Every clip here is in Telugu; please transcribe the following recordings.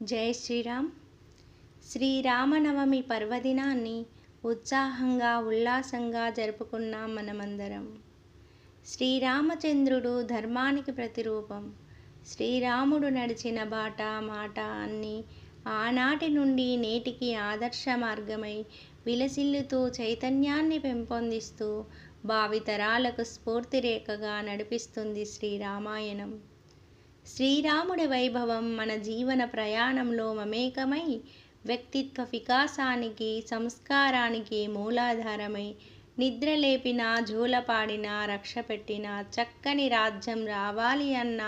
జై శ్రీరామ్. శ్రీరామనవమి పర్వదినాన్ని ఉత్సాహంగా ఉల్లాసంగా జరుపుకున్నాం మనమందరం. శ్రీరామచంద్రుడు ధర్మానికి ప్రతిరూపం. శ్రీరాముడు నడిచిన బాట మాట అన్నీ ఆనాటి నుండి నేటికి ఆదర్శ మార్గమై విలసిల్లుతూ చైతన్యాన్ని పెంపొందిస్తూ భావితరాలకు స్ఫూర్తిరేఖగా నడిపిస్తుంది శ్రీరామాయణం. శ్రీరాముడి వైభవం మన జీవన ప్రయాణంలో మమేకమై వ్యక్తిత్వ వికాసానికి సంస్కారానికి మూలాధారమై నిద్రలేపిన జూలపాడిన రక్ష పెట్టిన చక్కని రాజ్యం రావాలి అన్న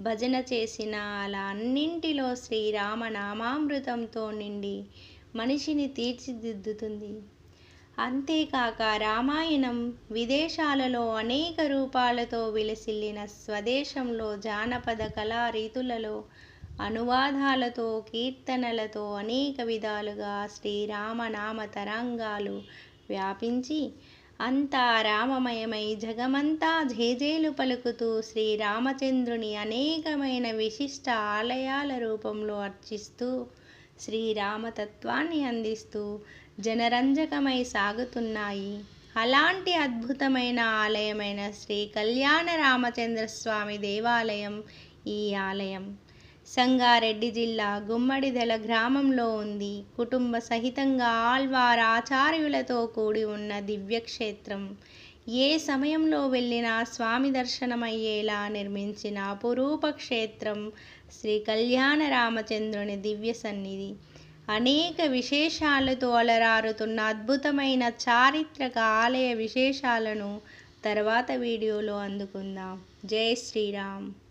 భజన చేసిన అలా అన్నింటిలో శ్రీరామ నామామృతంతో నిండి మనిషిని తీర్చిదిద్దుతుంది. అంతేకాక రామాయణం విదేశాలలో అనేక రూపాలతో విలసిల్లిన స్వదేశంలో జానపద కళా రీతులలో అనువాదాలతో కీర్తనలతో అనేక విధాలుగా శ్రీరామనామ తరంగాలు వ్యాపించి అంతా రామమయమై జగమంతా జేజేలు పలుకుతూ శ్రీరామచంద్రుని అనేకమైన విశిష్ట ఆలయాల రూపంలో అర్చిస్తూ శ్రీరామతత్వాన్ని అందిస్తూ జనరంజకమై సాగుతున్నాయి. అలాంటి అద్భుతమైన ఆలయమైన శ్రీ కళ్యాణ రామచంద్రస్వామి దేవాలయం ఈ ఆలయం. సంగారెడ్డి జిల్లా గుమ్మడిదెల గ్రామంలో ఉంది. కుటుంబ సహితంగా ఆల్వార్ ఆచార్యులతో కూడి ఉన్న దివ్యక్షేత్రం. ఏ సమయంలో వెళ్ళినా స్వామి దర్శనమయ్యేలా నిర్మించిన అపురూప క్షేత్రం శ్రీ కళ్యాణ రామచంద్రుని దివ్య సన్నిధి. అనేక విశేషాలతో అలరారుతున్న అద్భుతమైన చారిత్రక ఆలయ విశేషాలను తర్వాత వీడియోలో అందుకుందాం. జై శ్రీరామ్.